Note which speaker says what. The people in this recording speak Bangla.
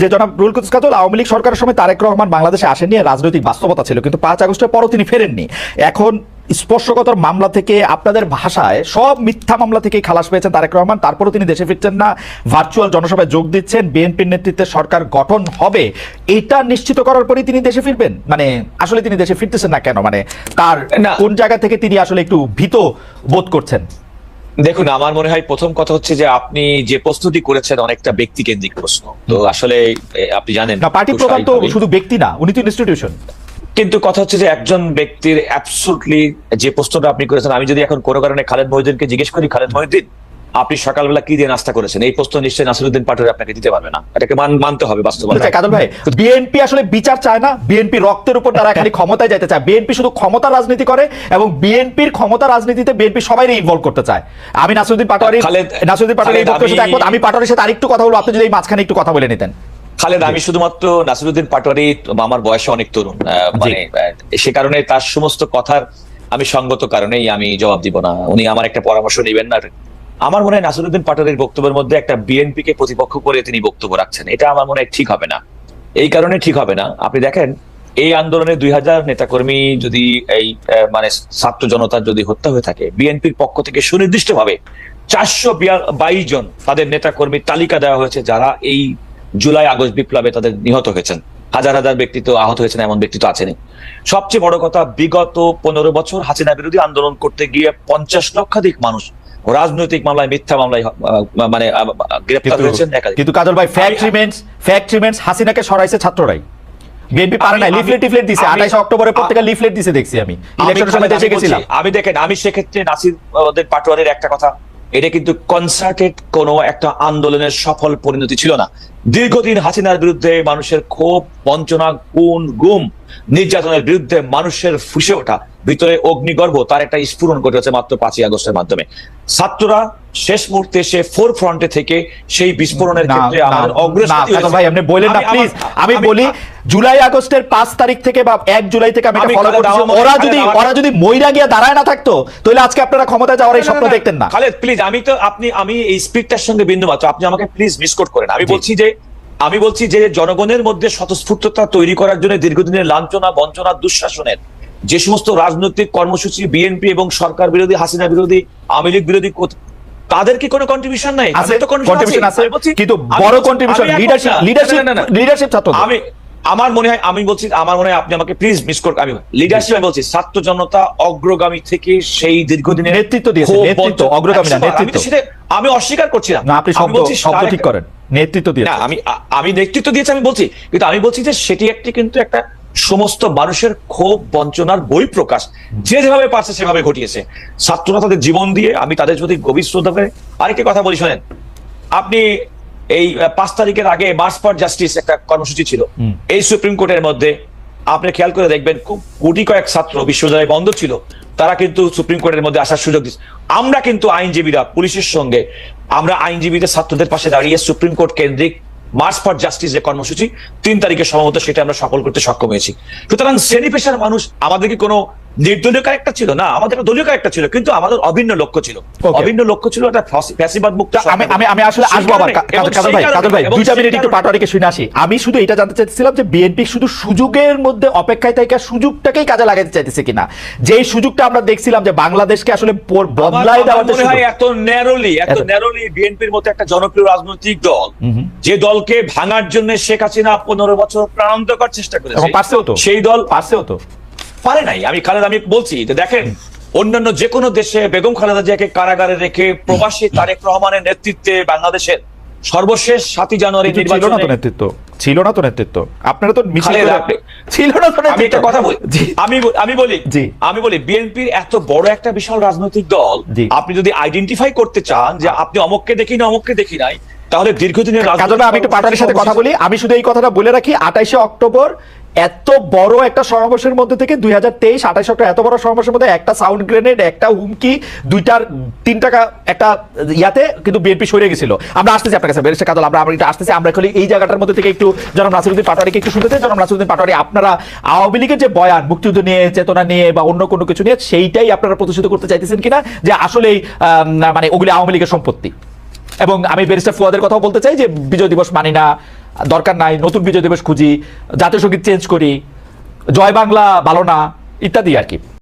Speaker 1: যে জনাব রুল কুদ্দুস কাজল আওয়ামী লীগ সরকারের সময় তারেক রহমান বাংলাদেশে আসেননি রাজনৈতিক বাস্তবতা ছিল কিন্তু পাঁচ আগস্টের পরও তিনি ফেরেননি। এখন স্পর্শকতার মামলা থেকে আপনাদের ভাষায় সব মিথ্যা মামলা থেকেই খালাস পেয়েছেন তারেক রহমান তারপরও তিনি দেশে ফিরছেন না ভার্চুয়াল জনসভায় যোগ দিচ্ছেন বিএনপির নেতৃত্বে সরকার গঠন হবে এটা নিশ্চিত করার পরেই তিনি দেশে ফিরবেন? মানে আসলে তিনি দেশে ফিরতেছেন না কেন? মানে তার
Speaker 2: না।
Speaker 1: কোন জায়গা থেকে তিনি আসলে একটু ভীত বোধ করছেন?
Speaker 2: দেখুন আমার মনে হয় প্রথম কথা হচ্ছে যে আপনি যে প্রস্তুতি করেছেন অনেকটা ব্যক্তি কেন্দ্রিক প্রশ্ন। তো আসলে আপনি জানেন
Speaker 1: না পার্টি প্রধান তো শুধু ব্যক্তি না উনি তো ইনস্টিটিউশন
Speaker 2: কিন্তু কথা হচ্ছে যে একজন ব্যক্তির অ্যাবসুটলি যে প্রশ্নটা আপনি করেছেন আমি যদি এখন কোনো কারণে খালেদ মহিউদ্দিনকে জিজ্ঞেস করি খালেদ মহিউদ্দিন আপনি সকালবেলা কি দিয়ে নাস্তা করেছেন? এই প্রশ্ন নিশ্চয়ই নাসিরুদ্দিন পাটোয়ারি আপনাকে দিতে পারবে না। এটাকে মান- মানতে হবে বাস্তবতা
Speaker 1: আচ্ছা, কাজল ভাই বিএনপি আসলে বিচার চায় না বিএনপি রক্তের উপর তারা খালি ক্ষমতায় যেতে চায়। বিএনপি শুধু ক্ষমতা রাজনীতি করে এবং বিএনপির ক্ষমতা রাজনীতিতে বিএনপি সবাই ইনভলভ করতে চায়। আমি নাসিরুদ্দিন পাটোয়ারি নাসিরুদ্দিন পাটোয়ারি এই বক্তব্যের সাথে
Speaker 2: আমি-
Speaker 1: একমত। আমি পাটোয়ারির সাথে আরেকটু কথা বলব। আপনি যদি এই মাঝখানে একটু কথা বলে নিতেন।
Speaker 2: খালেদ আমি শুধুমাত্র নাসিরুদ্দিন পাটোয়ারি আমার বয়সে অনেক তরুণ আহ, মানে সে কারণে তার সমস্ত কথার আমি সঙ্গত কারণেই আমি জবাব দিব না। উনি আমার একটা পরামর্শ নেবেন না। আমার মনে হয় নাসিরুদ্দিন পাটোয়ারির বক্তব্যের মধ্যে একটা বিএনপি কে প্রতিপক্ষ করে তিনি বক্তব্য রাখছেন। এটা আমার মনে হয় ঠিক হবে না। এই কারণে ঠিক হবে না। আপনি দেখেন, এই আন্দোলনে দুই হাজার নেতাকর্মী যদি এই মানে ছাত্র জনতার যদি হত্যা হয়ে থাকে, বিএনপির পক্ষ থেকে সুনির্দিষ্টভাবে চারশো বাইশ জন তাদের নেতাকর্মীর তালিকা দেওয়া হয়েছে যারা এই জুলাই আগস্ট বিপ্লবে তাদের নিহত হয়েছেন। হাজার হাজার ব্যক্তি তো আহত হয়েছেন, এমন ব্যক্তি তো আছেনই। সবচেয়ে বড় কথা, বিগত পনেরো বছর হাসিনা বিরোধী আন্দোলন করতে গিয়ে পঞ্চাশ লক্ষাধিক মানুষ রাজনৈতিক মামলায় মিথ্যা মামলায় মানে আহ, গ্রেপ্তার হয়েছেন একাধিক।
Speaker 1: কিন্তু কাজল ভাই ফ্যাক্ট
Speaker 2: আমি-
Speaker 1: রিমেন্স ফ্যাক্ট হাসিনাকে সরাইছে ছাত্ররাই। বিএনপি পারে না লিফলেট টিফলেট দিছে।
Speaker 2: আমি-
Speaker 1: আঠাইশে অক্টোবরের পর থেকে লিফলেট দিছে দেখছি আমি। ইলেকশনের সময় দেশে গেছিলাম।
Speaker 2: আমি দেখেন আমি সেক্ষেত্রে নাসির ওদের পাটোয়ারির একটা কথা। এটা কিন্তু কনসার্টেড কোনো একটা আন্দোলনের সফল পরিণতি ছিল না। দীর্ঘদিন হাসিনার বিরুদ্ধে মানুষের ক্ষোভ বঞ্চনা গুণ গুম নির্যাতনের বিরুদ্ধে মানুষের ফুসে ওঠা। ভিতরে অগ্নিগর্ভ তার একটা স্ফুরণ ঘটেছে মাত্র পাঁচই আগস্টের মাধ্যমে। ছাত্ররা শেষ মুহূর্তে সে ফোর ফ্রন্টে থেকে সেই বিস্ফোরণের ক্ষেত্রে আমাদের অগ্রসর
Speaker 1: ভাই আপনি বলেন না প্লিজ আমি বলি জুলাই আগস্টের পাঁচ তারিখ থেকে বা এক জুলাই থেকে আমি ফলো করছি। ওরা যদি ওরা যদি মইরা গিয়ে দাঁড়ায় না থাকতো তাহলে আজকে আপনারা ক্ষমতায় যাওয়ার এই স্বপ্ন দেখতেন না।
Speaker 2: খালেদ প্লিজ আমি তো আপনি আমি এই স্পিডটার সঙ্গে বিন্দু মাত্র আপনি আমাকে প্লিজ মিসকোট করেন। আমি বলছি যে আমি বলছি যে জনগণের মধ্যে স্বতঃস্ফূর্ততা তৈরি করার জন্য দীর্ঘদিনের লাঞ্ছনা বঞ্চনা দুঃশাসনের যে সমস্ত রাজনৈতিক কর্মসূচি বিএনপি এবং সরকার বিরোধী হাসিনা বিরোধী আওয়ামী লীগ বিরোধী তাদের কি কোনো কন্ট্রিবিউশন নাই?
Speaker 1: আছে
Speaker 2: তো
Speaker 1: কন্ট্রিবিউশন আছে। কিন্তু বড় কন্ট্রিবিউশন লিডারশিপ ছাত্র
Speaker 2: আমি আমার মনে হয় আমি বলছি আমার মনে হয় আপনি আমাকে প্লিজ মিস কর আমি লিডারশিপ আমি বলছি ছাত্র জনতা অগ্রগামী থেকে সেই দীর্ঘদিনের
Speaker 1: নেতৃত্ব দিয়েছে, নেতৃত্ব, অগ্রগামী না, নেতৃত্ব।
Speaker 2: সেটা আমি অস্বীকার করছি না
Speaker 1: আপনি শব্দ শব্দ ঠিক করেন। নেতৃত্ব দিয়ে
Speaker 2: না আমি আমি নেতৃত্ব দিয়েছি আমি বলছি কিন্তু আমি বলছি যে সেটি একটি কিন্তু একটা সমস্ত মানুষের ক্ষোভ বঞ্চনার বই প্রকাশ যে যেভাবে পারছে সেভাবে ঘটিয়েছে। ছাত্ররা তাদের জীবন দিয়ে আমি তাদের যদি গভীর শ্রদ্ধা করে আরেকটি কথা বলি শোনেন। আপনি এই পাঁচ তারিখের আগে মার্চ ফর জাস্টিস একটা কর্মসূচি ছিল। এই সুপ্রিম কোর্টের মধ্যে আপনি খেয়াল করে দেখবেন খুব কোটি কয়েক ছাত্র বিশ্ববিদ্যালয় বন্ধ ছিল। তারা কিন্তু সুপ্রিম কোর্টের মধ্যে আসার সুযোগ দিচ্ছে। আমরা কিন্তু আইনজীবীরা পুলিশের সঙ্গে আমরা আইনজীবীদের ছাত্রদের পাশে দাঁড়িয়ে সুপ্রিম কোর্ট কেন্দ্রিক মার্চ ফর জাস্টিস যে কর্মসূচি, তিন তারিখে সম্ভবত সেটা আমরা সফল করতে সক্ষম হয়েছি। সুতরাং শ্রেণি পেশার মানুষ আমাদেরকে কোনো নির্দলীয় ক্যারেক্টার ছিল না আমাদের দলীয় ক্যারেক্টার ছিল কিন্তু আমাদের অভিন্ন লক্ষ্য ছিল। অভিন্ন লক্ষ্য ছিল একটা ফ্যাসি- ফ্যাসিবাদ মুক্ত
Speaker 1: আমি আমি আমি আসলে আসব আবার। কা- কাজল কাজল ভাই কাজল ভাই দুইটা মিনিট একটু পাটোয়ারিকে শুনে আসি। আমি শুধু এটা জানতে চাইছিলাম যে বিএনপি শুধু সুযোগের মধ্যে অপেক্ষায় থেকে সুযোগটাকেই কাজে লাগাতে চাইতেছে কিনা? যে সুযোগটা আমরা দেখছিলাম যে বাংলাদেশকে আসলে বদলায় দেওয়ার যে
Speaker 2: হয়
Speaker 1: সুযোগ।
Speaker 2: এত ন্যারোলি এত ন্যারোলি বিএনপির মতো একটা জনপ্রিয় রাজনৈতিক দল। যে দলকে ভাঙার জন্য শেখ হাসিনা পনেরো বছর প্রাণান্তকর চেষ্টা করেছে
Speaker 1: পারছেও তো।
Speaker 2: সেই দল
Speaker 1: পারছেও তো।
Speaker 2: পারে নাই। আমি খালেদ আমি বলছি যে দেখেন অন্যান্য যে কোনো দেশে বেগম খালেদা জিয়াকে কারাগারে রেখে প্রবাসী তারেক রহমানের নেতৃত্বে বাংলাদেশের সর্বশেষ সাতই জানুয়ারি
Speaker 1: কিন্তু ছিল না তো নেতৃত্ব। ছিল না তো নেতৃত্ব। আপনারা তো মিছিল ছিল না তো
Speaker 2: আমি একটা কথা বলি। আমি আমি বলি আমি বলি বিএনপির এত বড় একটা বিশাল রাজনৈতিক দল আপনি যদি আইডেন্টিফাই করতে চান যে আপনি অমককে দেখি না অমককে দেখি নাই তাহলে দীর্ঘদিনের
Speaker 1: কাজল
Speaker 2: রাজনৈতিক
Speaker 1: আমি একটু পাটারির সাথে কথা বলি। আমি শুধু এই কথাটা বলে রাখি, আঠাইশে অক্টোবর এত বড় একটা সমাবেশের মধ্যে থেকে দুই হাজার তেইশ, আঠাইশ অক্টোবর এত বড় সমাবেশের মধ্যে একটা সাউন্ড গ্রেনেড একটা হুমকি, দুইটার তিন টাকা একটা ইয়াতে কিন্তু বিএনপি সরে গেছিল। আমরা আসতেছি আপনার কাছে বেরেছে আমরা আমরা একটু আসতেছি। আমরা খালি এই জায়গাটার মধ্যে থেকে একটু জনাব নাসিরুদ্দিন পাটোয়ারিকে একটু শুনতে চাই। জনাব নাসিরুদ্দিন পাটোয়ারি, আপনারা আওয়ামী লীগের যে বয়ান, মুক্তিযুদ্ধ নিয়ে, চেতনা নিয়ে বা অন্য কোনো কিছু নিয়ে, সেইটাই আপনারা প্রতিষ্ঠিত করতে চাইতেছেন কিনা? যে আসলেই মানে ওগুলি আওয়ামী লীগের সম্পত্তি। এবং আমি ব্যারিস্টার ফুয়াদের কথাও বলতে চাই যে বিজয় দিবস মানি না, দরকার নাই, নতুন বিজয় দিবস খুঁজি, জাতীয় সংগীত চেঞ্জ করি, জয় বাংলা ভালো না, ইত্যাদি আর কি।